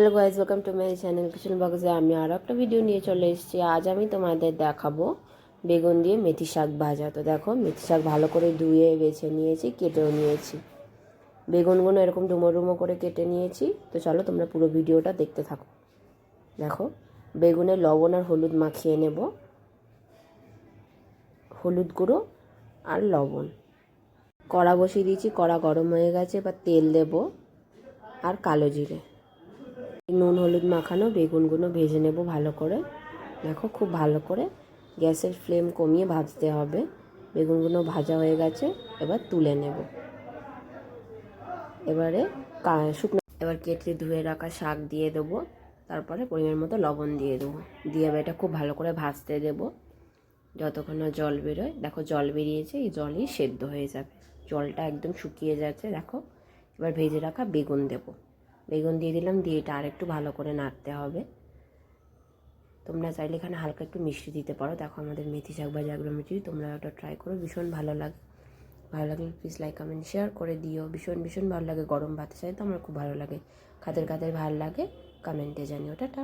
Hello guys welcome to my channel kitchen বক্সে আমি আরও একটা ভিডিও নিয়ে চলে এসেছি। আজ আমি তোমাদের দেখাবো বেগুন দিয়ে মেথি শাক ভাজা। তো দেখো, মেথি শাক ভালো করে ধুয়ে, বেছে নিয়েছি, কেটেও নিয়েছি। বেগুনগুলো এরকম ডুমো ডুমো করে কেটে নিয়েছি। তো চলো তোমরা পুরো ভিডিওটা দেখতে থাকো। দেখো, বেগুনে লবণ আর হলুদ মাখিয়ে নেব। হলুদ গুঁড়ো আর লবণ। কড়া বসিয়ে দিয়েছি, কড়া গরম হয়ে গেছে, এবার তেল দেব। আর কালো জিরে। নুন, হলুদ মাখানো, বেগুনগুলো ভেজে নেব ভালো করে। দেখো খুব ভালো করে গ্যাসের ফ্লেম কমিয়ে ভাজতে হবে। বেগুনগুলো ভাজা হয়ে গেছে, এবার তুলে নেব। এবারে শুকনো, এবার কেটে ধুয়ে রাখা শাক দিয়ে দেবো। তারপরে পরিমাণ মতো লবণ দিয়ে দেবো। দিয়ে এবার এটা খুব ভালো করে ভাজতে দেবো। যতক্ষণ না জল বেরোয়, দেখো জল বেরিয়েছে, এই জলই সেদ্ধ হয়ে যাবে। জলটা একদম শুকিয়ে যাচ্ছে, দেখো। এবার ভেজে রাখা বেগুন দেবো। বেগুন দিয়ে দিলাম, দিয়ে এটা আরেকটু ভালো করে নাড়তে হবে। তোমরা চাইলে এখানে হালকা একটু মিষ্টি দিতে পারো। দেখো আমাদের মেথি শাক বা জাগরা মিষ্টি, তোমরা ওটা ট্রাই করো, ভীষণ ভালো লাগে। ভালো লাগলে প্লিজ লাইক কমেন্ট শেয়ার করে দিও। ভীষণ ভীষণ ভালো লাগে গরম ভাতের সাথে তো আমার খুব ভালো লাগে। খাদের খাদের ভালো লাগে কমেন্টে জানিও। টাটা।